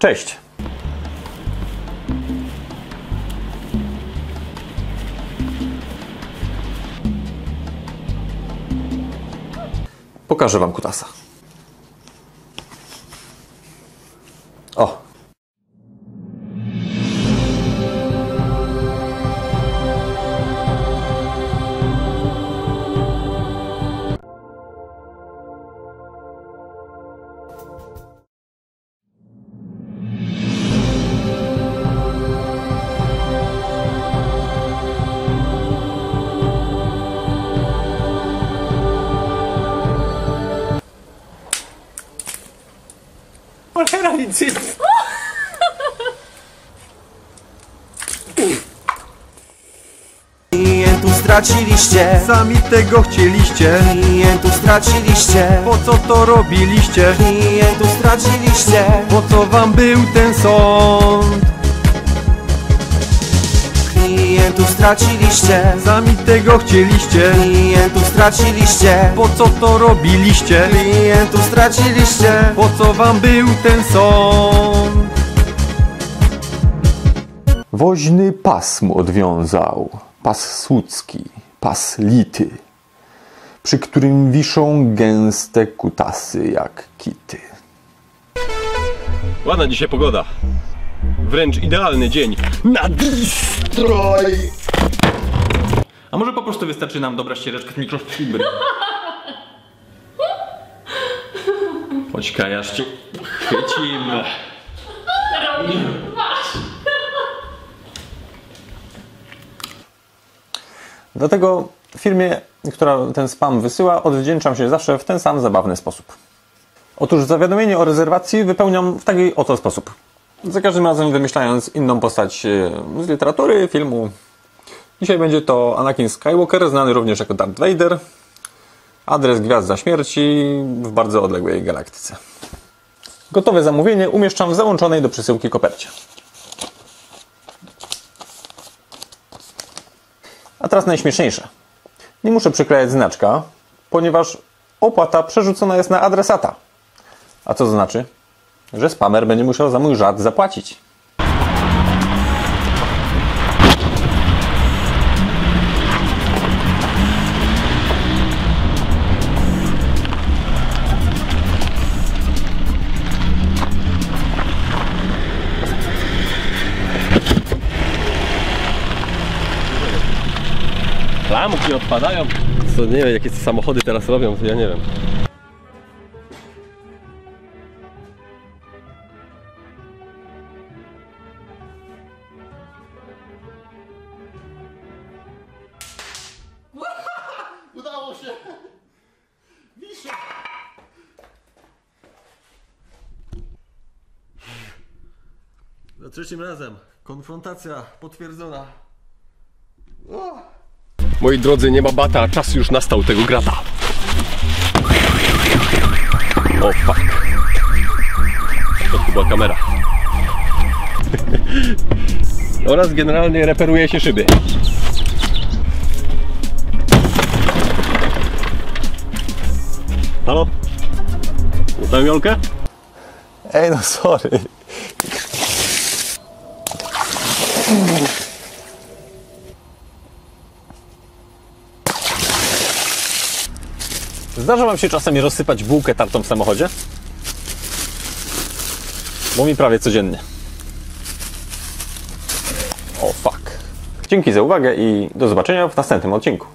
Cześć! Pokażę Wam kutasa. O! Cholera, nic Klientów straciliście, Sami tego chcieliście, klientów straciliście, po co to robiliście? klientów straciliście, Po co wam był ten sąd? Klientów straciliście, Sami tego chcieliście, klientów straciliście, po co to robiliście? klientów straciliście, Po co wam był ten sąd? Woźny pas mu odwiązał, pas słudzki, pas lity, przy którym wiszą gęste kutasy jak kity. Ładna dzisiaj pogoda. Wręcz idealny dzień na distroj. A może po prostu wystarczy nam dobra ścieżeczka z mikrofibry? Chodź Kajasz cię chwycimy. Dlatego firmie, która ten spam wysyła, odwdzięczam się zawsze w ten sam zabawny sposób. Otóż zawiadomienie o rezerwacji wypełniam w taki oto sposób. Za każdym razem wymyślając inną postać e, z literatury, filmu. Dzisiaj będzie to Anakin Skywalker, znany również jako Darth Vader. Adres Gwiazda Śmierci w bardzo odległej galaktyce. Gotowe zamówienie umieszczam w załączonej do przesyłki kopercie. A teraz najśmieszniejsze. Nie muszę przyklejać znaczka, ponieważ opłata przerzucona jest na adresata. A co to znaczy? Że spamer będzie musiał za mój żart zapłacić. Klamki odpadają. Co nie wiem, jakie samochody teraz robią, to ja nie wiem. Za trzecim razem. Konfrontacja potwierdzona. Moi drodzy, nie ma bata, czas już nastał tego grata. O fuck. To chyba kamera. Oraz generalnie reperuje się szyby. Halo? Tam Jolkę? Ej, no sorry. Zdarza Wam się czasami rozsypać bułkę tartą w samochodzie? Bo mi prawie codziennie. O fuck. Dzięki za uwagę i do zobaczenia w następnym odcinku.